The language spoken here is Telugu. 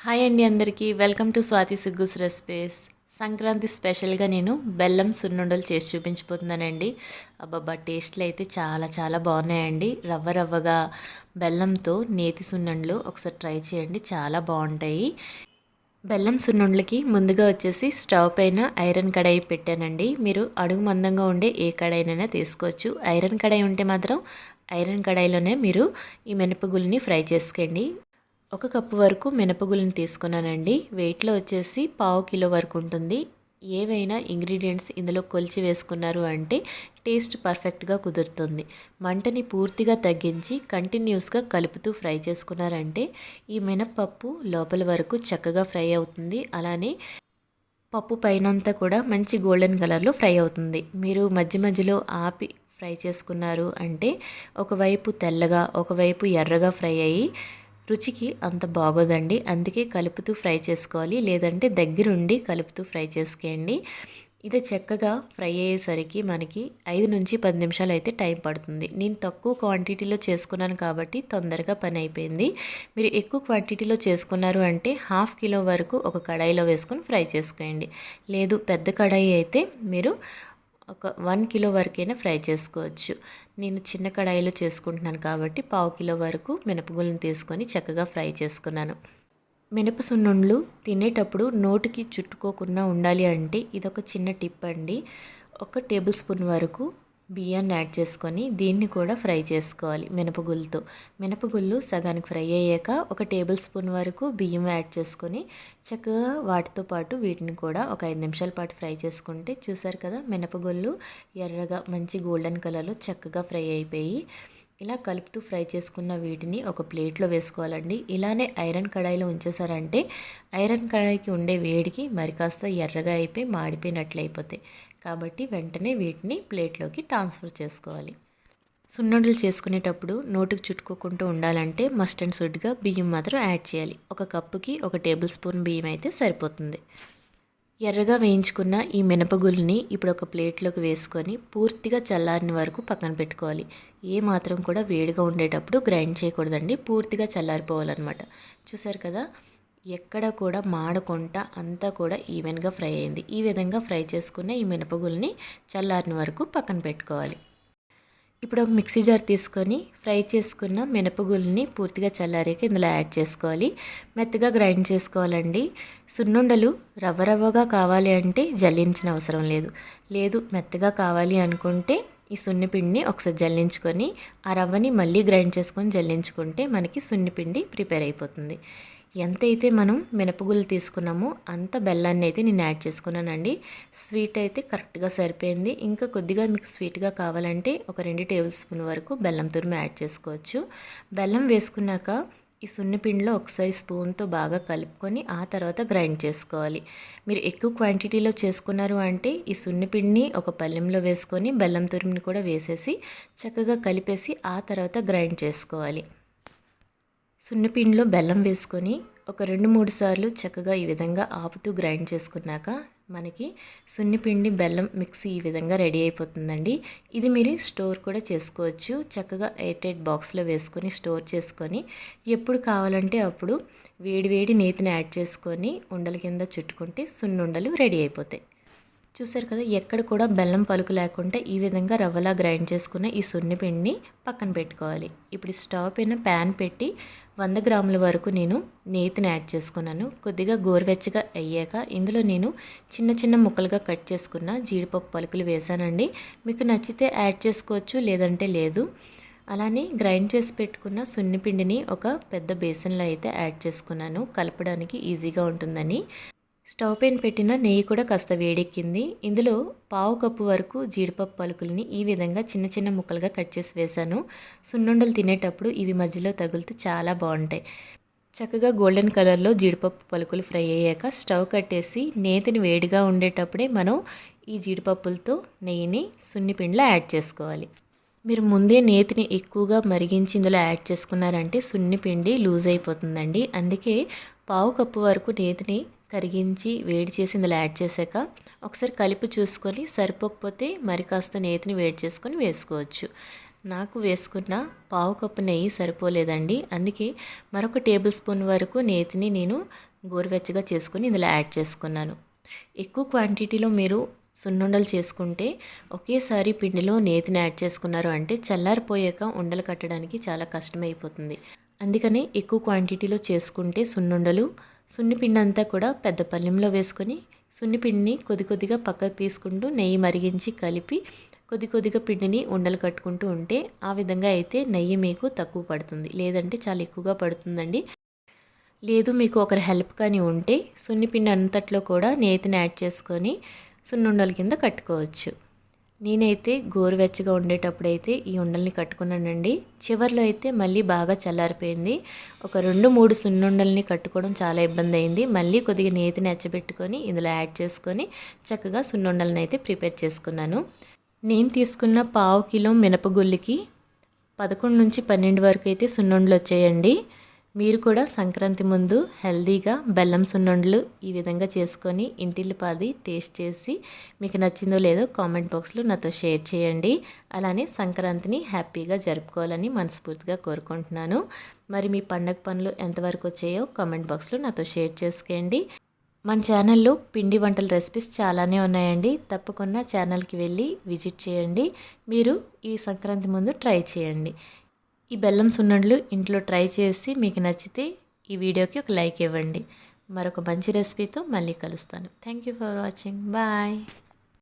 హాయ్ అండి అందరికీ. వెల్కమ్ టు స్వాతి సుగ్గుస్ రెసిపీస్. సంక్రాంతి స్పెషల్గా నేను బెల్లం సున్నుండలు చేసి చూపించిపోతున్నానండి అబ్బబ్బా టేస్ట్లు అయితే చాలా చాలా బాగున్నాయండి. రవ్వ రవ్వగా బెల్లంతో నేతి సున్నుండలు ఒకసారి ట్రై చేయండి. చాలా బాగుంటాయి. బెల్లం సున్నుండలకి ముందుగా వచ్చేసి స్టవ్ పైన ఐరన్ కడాయి పెట్టానండి. మీరు అడుగు మందంగా ఉండే ఏ కడాయినైనా తీసుకోవచ్చు. ఐరన్ కడాయి ఉంటే మాత్రం ఐరన్ కడాయిలోనే మీరు ఈ మినపగుల్ని ఫ్రై చేసుకోండి. ఒక కప్పు వరకు మినపగుళ్ళని తీసుకున్నానండి. వెయిట్లో వచ్చేసి పావు కిలో వరకు ఉంటుంది. ఏవైనా ఇంగ్రీడియంట్స్ ఇందులో కొలిచి వేసుకున్నారు అంటే టేస్ట్ పర్ఫెక్ట్గా కుదురుతుంది. మంటని పూర్తిగా తగ్గించి కంటిన్యూస్గా కలుపుతూ ఫ్రై చేసుకున్నారంటే ఈ మినపప్పు లోపల వరకు చక్కగా ఫ్రై అవుతుంది. అలానే పప్పు పైనంతా కూడా మంచి గోల్డెన్ కలర్లో ఫ్రై అవుతుంది. మీరు మధ్య మధ్యలో ఆపి ఫ్రై చేసుకున్నారు అంటే ఒకవైపు తెల్లగా ఒకవైపు ఎర్రగా ఫ్రై అయ్యి రుచికి అంత బాగోదండి. అందుకే కలుపుతూ ఫ్రై చేసుకోవాలి. లేదంటే దగ్గరుండి కలుపుతూ ఫ్రై చేసుకోండి. ఇది చక్కగా ఫ్రై అయ్యేసరికి మనకి ఐదు నుంచి పది నిమిషాలు అయితే టైం పడుతుంది. నేను తక్కువ క్వాంటిటీలో చేసుకున్నాను కాబట్టి తొందరగా పని అయిపోయింది. మీరు ఎక్కువ క్వాంటిటీలో చేసుకున్నారు అంటే హాఫ్ కిలో వరకు ఒక కడాయిలో వేసుకొని ఫ్రై చేసుకోండి. లేదు పెద్ద కడాయి అయితే మీరు ఒక వన్ కిలో వరకైనా ఫ్రై చేసుకోవచ్చు. నేను చిన్న కడాయిలో చేసుకుంటున్నాను కాబట్టి పావు కిలో వరకు మినపగుళ్ళని తీసుకొని చక్కగా ఫ్రై చేసుకున్నాను. మినప సున్నుండ్లు తినేటప్పుడు నోటికి చుట్టుకోకుండా ఉండాలి అంటే ఇదొక చిన్న టిప్ అండి. ఒక టేబుల్ స్పూన్ వరకు బియ్యాన్ని యాడ్ చేసుకొని దీన్ని కూడా ఫ్రై చేసుకోవాలి మినపగుళ్ళతో. మినపగుళ్ళు సగానికి ఫ్రై అయ్యాక ఒక టేబుల్ స్పూన్ వరకు బియ్యం యాడ్ చేసుకొని చక్కగా వాటితో పాటు వీటిని కూడా ఒక ఐదు నిమిషాల పాటు ఫ్రై చేసుకుంటే చూసారు కదా మినపగుళ్ళు ఎర్రగా మంచి గోల్డెన్ కలర్లో చక్కగా ఫ్రై అయిపోయి ఇలా కలుపుతూ ఫ్రై చేసుకున్న వీటిని ఒక ప్లేట్లో వేసుకోవాలండి. ఇలానే ఐరన్ కడాయిలో ఉంచేసారంటే ఐరన్ కడాయికి ఉండే వేడికి మరి కాస్త ఎర్రగా అయిపోయి మాడిపోయినట్లు అయిపోతాయి కాబట్టి వెంటనే వీటిని ప్లేట్లోకి ట్రాన్స్ఫర్ చేసుకోవాలి. సున్నుండలు చేసుకునేటప్పుడు నోటికి చుట్టుకోకుండా ఉండాలంటే మస్ట్ అండ్ సుడ్గా బియ్యం మాత్రం యాడ్ చేయాలి. ఒక కప్పుకి ఒక టేబుల్ స్పూన్ బియ్యం అయితే సరిపోతుంది. ఎర్రగా వేయించుకున్న ఈ మినపగుళ్ళని ఇప్పుడు ఒక ప్లేట్లోకి వేసుకొని పూర్తిగా చల్లారిన వరకు పక్కన పెట్టుకోవాలి. ఏ మాత్రం కూడా వేడిగా ఉండేటప్పుడు గ్రైండ్ చేయకూడదండి. పూర్తిగా చల్లారిపోవాలన్నమాట. చూసారు కదా? ఎక్కడ కూడా మాడకుండా అంతా కూడా ఈవెన్గా ఫ్రై అయింది. ఈ విధంగా ఫ్రై చేసుకున్న ఈ మినపగుల్ని చల్లారిన వరకు పక్కన పెట్టుకోవాలి. ఇప్పుడు ఒక మిక్సీ జార్ తీసుకొని ఫ్రై చేసుకున్న మినపగుల్ని పూర్తిగా చల్లారాక ఇందులో యాడ్ చేసుకోవాలి. మెత్తగా గ్రైండ్ చేసుకోవాలండి. సున్నుండలు రవ్వ రవ్వగా కావాలి అంటే జల్లించిన అవసరం లేదు. లేదు మెత్తగా కావాలి అనుకుంటే ఈ సున్నిపిండిని ఒకసారి జల్లించుకొని ఆ రవ్వని మళ్ళీ గ్రైండ్ చేసుకొని జల్లించుకుంటే మనకి సున్నిపిండి ప్రిపేర్ అయిపోతుంది. ఎంతైతే మనం మినపగుళ్ళు తీసుకున్నామో అంత బెల్లాన్ని అయితే నేను యాడ్ చేసుకున్నానండి. స్వీట్ అయితే కరెక్ట్గా సరిపోయింది. ఇంకా కొద్దిగా మీకు స్వీట్గా కావాలంటే ఒక రెండు టేబుల్ స్పూన్ వరకు బెల్లం తురుము యాడ్ చేసుకోవచ్చు. బెల్లం వేసుకున్నాక ఈ సున్నిపిండిలో ఒకసారి స్పూన్తో బాగా కలుపుకొని ఆ తర్వాత గ్రైండ్ చేసుకోవాలి. మీరు ఎక్కువ క్వాంటిటీలో చేసుకున్నారు అంటే ఈ సున్నిపిండిని ఒక పళ్ళెంలో వేసుకొని బెల్లం తురిమిని కూడా వేసేసి చక్కగా కలిపేసి ఆ తర్వాత గ్రైండ్ చేసుకోవాలి. సున్నిపిండిలో బెల్లం వేసుకొని ఒక రెండు మూడు సార్లు చక్కగా ఈ విధంగా ఆపుతూ గ్రైండ్ చేసుకున్నాక మనకి సున్నిపిండి బెల్లం మిక్సీ ఈ విధంగా రెడీ అయిపోతుందండి. ఇది మీరు స్టోర్ కూడా చేసుకోవచ్చు. చక్కగా ఎయిర్ బాక్స్లో వేసుకొని స్టోర్ చేసుకొని ఎప్పుడు కావాలంటే అప్పుడు వేడి వేడి నేతిని యాడ్ చేసుకొని ఉండల కింద చుట్టుకుంటే సున్నుండలు రెడీ అయిపోతాయి. చూసారు కదా ఎక్కడ కూడా బెల్లం పలుకు లేకుండా ఈ విధంగా రవ్వలా గ్రైండ్ చేసుకున్న ఈ సున్నిపిండిని పక్కన పెట్టుకోవాలి. ఇప్పుడు స్టవ్ పైన ప్యాన్ పెట్టి వంద గ్రాముల వరకు నేను నేతిని యాడ్ చేసుకున్నాను. కొద్దిగా గోరువెచ్చగా అయ్యాక ఇందులో నేను చిన్న చిన్న ముక్కలుగా కట్ చేసుకున్న జీడిపప్పు పలుకులు వేసానండి మీకు నచ్చితే యాడ్ చేసుకోవచ్చు లేదంటే లేదు. అలానే గ్రైండ్ చేసి పెట్టుకున్న సున్నిపిండిని ఒక పెద్ద బేసన్లో అయితే యాడ్ చేసుకున్నాను. కలపడానికి ఈజీగా ఉంటుందని. స్టవ్ పైన పెట్టిన నెయ్యి కూడా కాస్త వేడెక్కింది. ఇందులో పావు కప్పు వరకు జీడిపప్పు పలుకుల్ని ఈ విధంగా చిన్న చిన్న ముక్కలుగా కట్ చేసి వేశాను. సున్నుండలు తినేటప్పుడు ఇవి మధ్యలో తగులుతూ చాలా బాగుంటాయి. చక్కగా గోల్డెన్ కలర్లో జీడిపప్పు పలుకులు ఫ్రై అయ్యాక స్టవ్ కట్టేసి నేతిని వేడిగా ఉండేటప్పుడే మనం ఈ జీడిపప్పులతో నెయ్యిని సున్నిపిండిలో యాడ్ చేసుకోవాలి. మీరు ముందే నేతిని ఎక్కువగా మరిగించి ఇందులో యాడ్ చేసుకున్నారంటే సున్నిపిండి లూజ్ అయిపోతుందండి. అందుకే పావు కప్పు వరకు నేతిని కరిగించి వేడి చేసి ఇందులో యాడ్ చేశాక ఒకసారి కలిపి చూసుకొని సరిపోకపోతే మరి కాస్త నేతిని వేడి చేసుకొని వేసుకోవచ్చు. నాకు వేసుకున్న పావు కప్పు నెయ్యి సరిపోలేదండి. అందుకే మరొక టేబుల్ స్పూన్ వరకు నేతిని నేను గోరువెచ్చగా చేసుకుని ఇందులో యాడ్ చేసుకున్నాను. ఎక్కువ క్వాంటిటీలో మీరు సున్నుండలు చేసుకుంటే ఒకేసారి పిండిలో నేతిని యాడ్ చేసుకున్నారు అంటే చల్లారిపోయాక ఉండలు కట్టడానికి చాలా కష్టమైపోతుంది. అందుకని ఎక్కువ క్వాంటిటీలో చేసుకుంటే సున్నుండలు సున్నిపిండి అంతా కూడా పెద్ద పళ్ళెంలో వేసుకొని సున్నిపిండిని కొద్ది కొద్దిగా పక్కకు తీసుకుంటూ నెయ్యి మరిగించి కలిపి కొద్ది కొద్దిగా పిండిని ఉండలు కట్టుకుంటూ ఉంటే ఆ విధంగా అయితే నెయ్యి మీకు తక్కువ పడుతుంది. లేదంటే చాలా ఎక్కువగా పడుతుందండి. లేదు మీకు ఒకరి హెల్ప్ కానీ ఉంటే సున్నిపిండి అంతట్లో కూడా నేతిని యాడ్ చేసుకొని సున్నుండల కింద కట్టుకోవచ్చు. నేనైతే గోరువెచ్చగా ఉండేటప్పుడైతే ఈ ఉండల్ని కట్టుకున్నానండి. చివరిలో అయితే మళ్ళీ బాగా చల్లారిపోయింది. ఒక రెండు మూడు సున్నుండల్ని కట్టుకోవడం చాలా ఇబ్బంది అయింది మళ్ళీ కొద్దిగా నేతిని ఎచ్చబెట్టుకొని ఇందులో యాడ్ చేసుకొని చక్కగా సున్నుండల్ని అయితే ప్రిపేర్ చేసుకున్నాను. నేను తీసుకున్న పావు కిలో మినపగుళ్ళకి పదకొండు నుంచి పన్నెండు వరకు అయితే సున్నుండలు వచ్చాయండి మీరు కూడా సంక్రాంతి ముందు హెల్దీగా బెల్లం సున్నుండలు ఈ విధంగా చేసుకొని ఇంటిల్లిపాది టేస్ట్ చేసి మీకు నచ్చిందో లేదో కామెంట్ బాక్స్లో నాతో షేర్ చేయండి. అలానే సంక్రాంతిని హ్యాపీగా జరుపుకోవాలని మనస్ఫూర్తిగా కోరుకుంటున్నాను. మరి మీ పండగ పనులు ఎంతవరకు వచ్చాయో కామెంట్ బాక్స్లో నాతో షేర్ చేసుకోండి. మన ఛానల్లో పిండి వంటల రెసిపీస్ చాలానే ఉన్నాయండి. తప్పకుండా ఛానల్కి వెళ్ళి విజిట్ చేయండి. మీరు ఈ సంక్రాంతి ముందు ట్రై చేయండి. ఈ బెల్లం సున్నుండలు ఇంట్లో ట్రై చేసి మీకు నచ్చితే ఈ వీడియోకి ఒక లైక్ ఇవ్వండి. మరొక మంచి రెసిపీతో మళ్ళీ కలుస్తాను. Thank you for watching bye